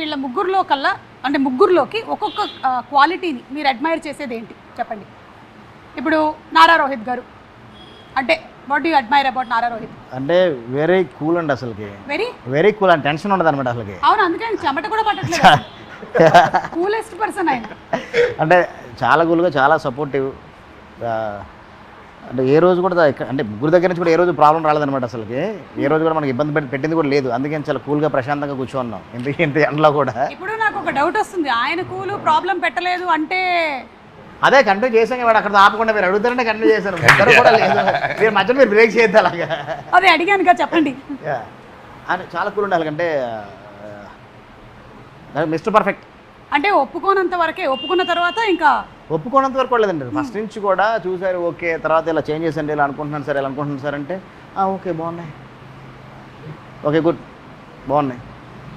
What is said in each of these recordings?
వీళ్ళ ముగ్గురులో కల్లా అంటే ముగ్గురులోకి ఒక్కొక్క క్వాలిటీని మీరు అడ్మైర్ చేసేది ఏంటి చెప్పండి. ఇప్పుడు నారా రోహిత్ గారు. అంటే what you admire about Nara Rohit? అంటే వెరీ కూల్ అండి అసలుకి. Very very cool and. Tension ఉండదు అనమాట అసలుకి. అవును అందుకే చెమట కూడా పట్టట్లేదు. కూలెస్ట్ పర్సన్ ఆయన. అంటే చాలా కూల్గా చాలా సపోర్టివ్ అంటే ఏ రోజు కూడా అంటే ముగ్గురు దగ్గర నుంచి కూడా ఏ రోజు ప్రాబ్లం రాలేదన్నమాట అసలుకి. ఏ రోజు కూడా మనకి ఇబ్బంది పెట్టి పెట్టింది కూడా లేదు. అందుకని చాలా కూల్గా ప్రశాంతంగా కూర్చోన్నాం. ఇంత ఇంత ఎండలో కూడా. ఇప్పుడు నాకు ఒక డౌట్ వస్తుంది. ఆయన కూలు ప్రాబ్లం పెట్టలేదు అంటే అదే కంటిన్యూ చేసాం వాడు అక్కడ ఆపకుండా మీరు అడుగుతారంటే కంటిన్యూ చేశాను. ఇద్దరు కూడా లేదు. మీరు మధ్యలో మీరు బ్రేక్ చేయొద్దు అలాగా. అదే అడిగానుగా చెప్పండి. Yeah. అని చాలా కూల్ ఉండాలి. అంటే మిస్టర్ పర్ఫెక్ట్. అంటే ఒప్పుకోనంత వరకే ఒప్పుకున్న తర్వాత ఇంకా ఒప్పుకోనంత వరకు లేదండి. ఫస్ట్ నుంచి కూడా చూసారు ఓకే తర్వాత ఇలా చేంజ్ చేసండి ఇలా అనుకుంటున్నాను సార్ ఇలా అనుకుంటున్నాను సార్ అంటే "ఆ, ఓకే బాగున్నాయి. ఓకే గుడ్ బాగున్నాయి.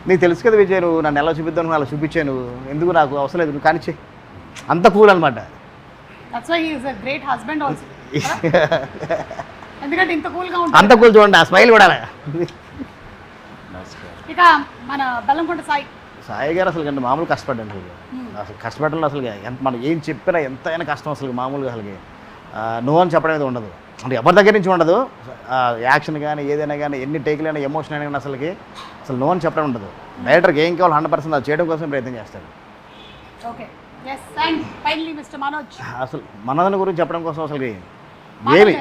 నీకు తెలుసు కదా విజయ్ నువ్వు నన్ను ఎలా చూపిద్దాను అలా చూపించాను ఎందుకు నాకు అవసరం లేదు నువ్వు కానిచ్చే అంత కూల్ అనమాట గ్రేట్ హస్బెండ్ ఆల్సో ఎందుకంటే ఇంత కూల్గా ఉంటుంది అంత కూల్ చూడండి ఆ స్మైల్ కూడా. ఇక మన బెల్లంకొండ సాయి. సాయి గారు అసలు కంటే మామూలు కష్టపడ్డాను అసలు. అసలు కష్టపడడం అసలు ఎంత మనం ఏం చెప్పినా ఎంతైనా కష్టం అసలు మామూలుగా అసలు నో అని చెప్పడం అనేది ఉండదు. అంటే ఎవరి దగ్గర నుంచి ఉండదు. యాక్షన్ కానీ ఏదైనా కానీ ఎన్ని టేకులు అయినా ఎమోషన్ అయినా కానీ అసలుకి అసలు నో అని చెప్పడం ఉండదు. డైరెక్టర్కి ఏం కావాలి హండ్రెడ్ పర్సెంట్ అది చేయడం కోసం ప్రయత్నం చేస్తాడు. అసలు మనదని గురించి చెప్పడం కోసం అసలుకి ఏమి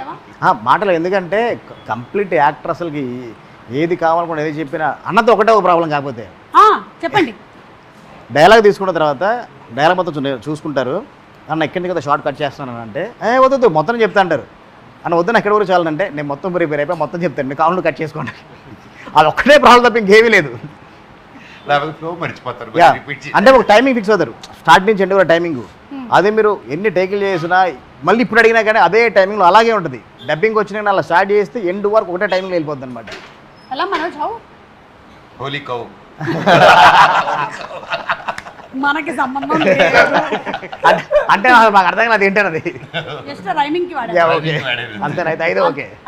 మాటలు ఎందుకంటే కంప్లీట్ యాక్టర్ అసలుకి ఏది కావాలనుకున్నా ఏది చెప్పినా అన్నది ఒకటే ఒక ప్రాబ్లం కాకపోతే. చెప్పండి. డైలాగ్ తీసుకున్న తర్వాత డైలాగ్ మొత్తం చూసుకుంటారు. అన్న ఎక్కడి నుంచి కదా షార్ట్ కట్ చేస్తాను అంటే ఏ వద్దు మొత్తం చెప్తా అంటారు. అన్న వద్దు ఎక్కడ వరకు చాలంటే నేను మొత్తం ప్రిపేర్ అయిపోయి మొత్తం చెప్తాను. మీరు కావాలి కట్ చేసుకోండి. అది ఒక్కటే ప్రాబ్లం తప్ప ఇంకేమీ లేదు. అంటే ఒక టైమింగ్ ఫిక్స్ అవుతారు. స్టార్ట్ నుంచి ఎండ్ వరకు టైమింగ్ అదే మీరు ఎన్ని టేకులు చేసినా మళ్ళీ ఇప్పుడు అడిగినా కానీ అదే టైమింగ్లో అలాగే ఉంటుంది. డబ్బింగ్ వచ్చినా అలా స్టార్ట్ చేస్తే ఎండ్ వరకు ఒకటే టైమింగ్లో వెళ్ళిపోద్ది అనమాట ఎలా మనోజ్ హౌ హోలీ కౌ మనకి సంబంధం అంటే నాకు అర్థం కాదు ఏంటన్నది? జస్ట్ రైమింగ్కి వాడారు. అంతేనైతే అయితే ఓకే.